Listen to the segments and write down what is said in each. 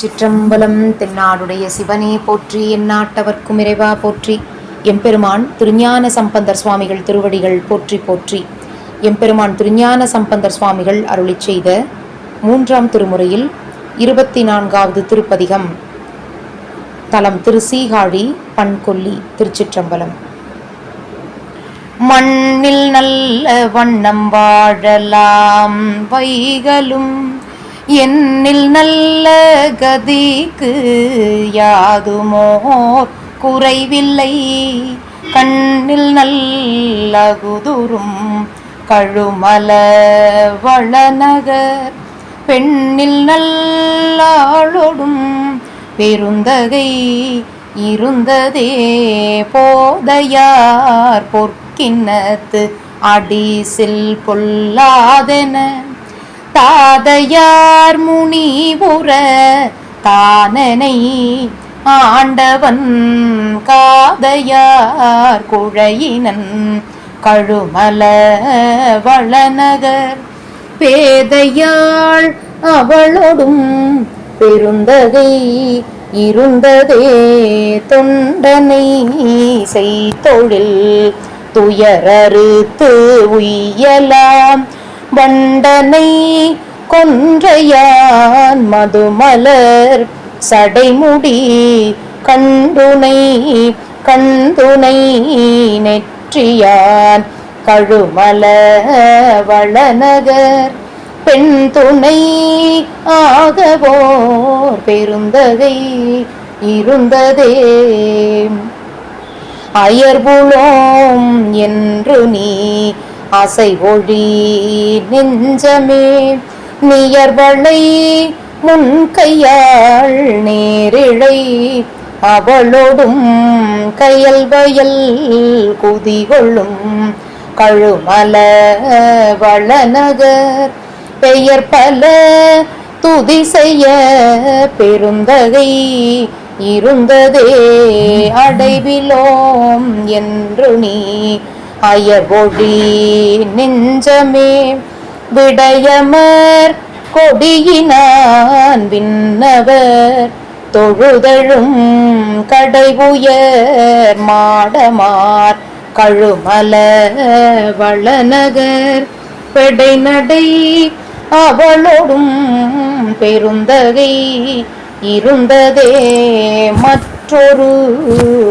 சிற்றம்பலம் தென்னாடுடைய சிவனே போற்றி எந்நாட்டவர்க்கும் இறைவா போற்றி. எம்பெருமான் திருஞான சம்பந்தர் சுவாமிகள் திருவடிகள் போற்றி போற்றி. எம்பெருமான் திருஞான சம்பந்தர் சுவாமிகள் அருளி செய்த மூன்றாம் திருமுறையில் இருபத்தி நான்காவது திருப்பதிகம். தலம் திரு சீகாழி பண்கொல்லி திருச்சிற்றம்பலம். மண்ணில் நல்ல வண்ணம் வாழலாம் வைகளும் என்னில் நல்ல கதிக்கு யாதுமோர் குறைவில்லை. கண்ணில் நல்லகுதுரும் கழுமல வளநகர். பெண்ணில் நல்லாளொடும் பெருந்தகை இருந்ததே. போதையார் பொற்கிண்ணத்து அடிசில் பொல்லாதென தாதையார் முனி உற தானனை ஆண்டவன் காதையார் குழையினன் கழுமல வளநகர் பேதையாள் அவளொடும் பெருந்தகை இருந்ததே தொண்டனை செய்தொழில் துயரறுத்து உய்யலாம். வண்டனை கொன்றையான் மதுமலர் சடைமுடி கண்டுனை கண்டுனை நெற்றியான் கழுமல வளநகர் பெண் துணை ஆகவோர் பெருந்தகை இருந்ததே. அயர்வுளோம் என்று நீ அசை ஒளி நெஞ்சமே நியர்வளை முன்கையாள் நேரிழை. அவளோடும் கையல் வயல் குதிகொள்ளும் கழுமல வளநகர். பெயர் பல துதி செய்ய பெருந்தகை இருந்ததே. அடைவிலோம் என்று நீ அயர்வொழி நெஞ்சமே விடயமர் கொடியினான் விண்ணவர். தொழுதழும் கடை உயர் மாடமார் கழுமல வளநகர். பெடை நடை அவளோடும் பெருந்தகை இருந்ததே மற்றொரு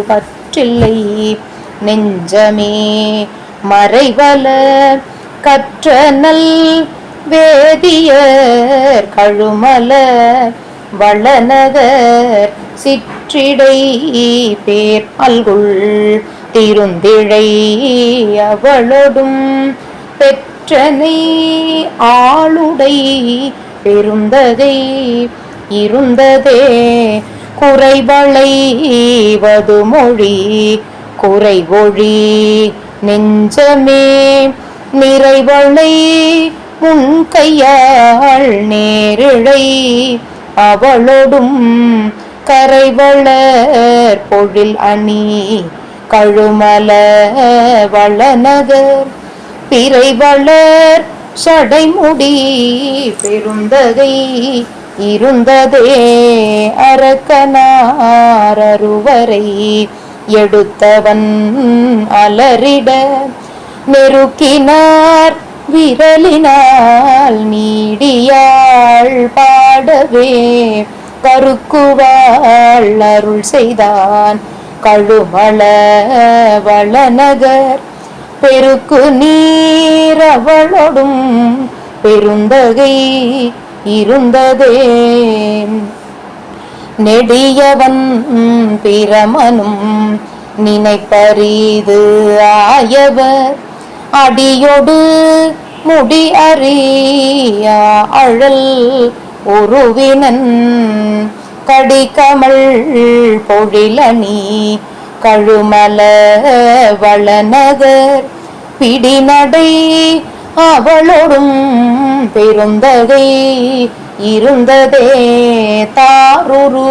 பற்றில்லை. நெஞ்சமே மறைவல கற்றனல் வேதியர் கழுமல வளநகர் சிற்றிடை பேர் அல்குள் திருந்திழை அவளொடும் பெற்றனை ஆளுடை பெருந்ததை இருந்ததே குறைவளைவது மொழி குறைவொழி நெஞ்சமே நிறைவளை உன் கையாள் நேரிழை அவளோடும் கரைவளர் பொழில் அணி கழுமல வளநகர் பிறைவளர் சடைமுடி பெருந்தகை இருந்ததே அரக்கனார் அருவரை எடுத்தவன் அலறிட நெருக்கினார் விரலினால் நீடியாள் பாடவே. கருக்குவாள் அருள் செய்தான் கழுமள வளநகர். பெருக்கு நீர் பெருந்தகை இருந்ததே. நெடியவன் பிரமனும் நினைப்பரிது ஆயவர். அடியொடு முடி அறியா அழல் உருவினன். கடிகமல் பொழிலணி கழுமல வளநகர். பிடிநடை அவளோடும் பெருந்தகை இருந்ததே தாருரு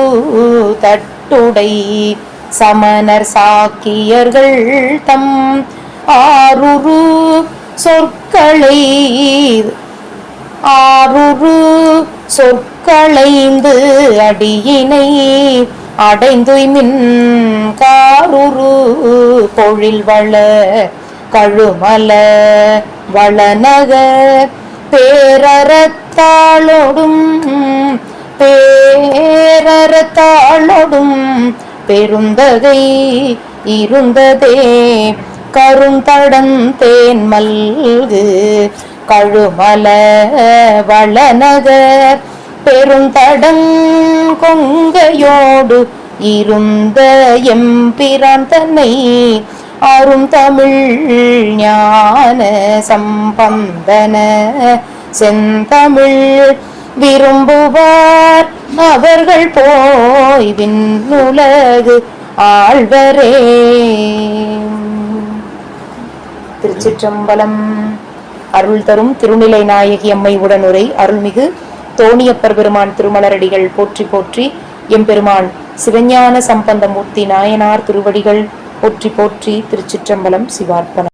தட்டுடை சமணர் சாக்கியர்கள் தம் ஆருரு சொற்களை ஆருரு சொற்களைந்து அடியினை அடைந்துய்மின் காருரு பொழில் வள கழுமல வளநகர் பேரறத்தாளொடும் பேரறத்தாளொடும் பெருந்ததை இருந்ததே. கருந்தடந்தேன் மல்கு கழுமல வளநகர் பெருந்தடங் கொங்கையோடு இருந்த எம்பிரான் தன்னை அரும் தமிழ் ஞான சம்பந்தன. செந்தமிழ் விரும்புவார் அவர்கள் போய் விண்ணுலகு ஆழ்வரே. திருச்சிற்றம்பலம் அருள் தரும் திருநிலை நாயகி அம்மை உடனுரை அருள்மிகு தோணியப்பர் பெருமான் திருமலரடிகள் போற்றி போற்றி. எம்பெருமான் சிவஞான சம்பந்தமூர்த்தி நாயனார் திருவடிகள் போற்றி போற்றி திருச்சிற்றம்பலம் சிவார்ப்பணம்.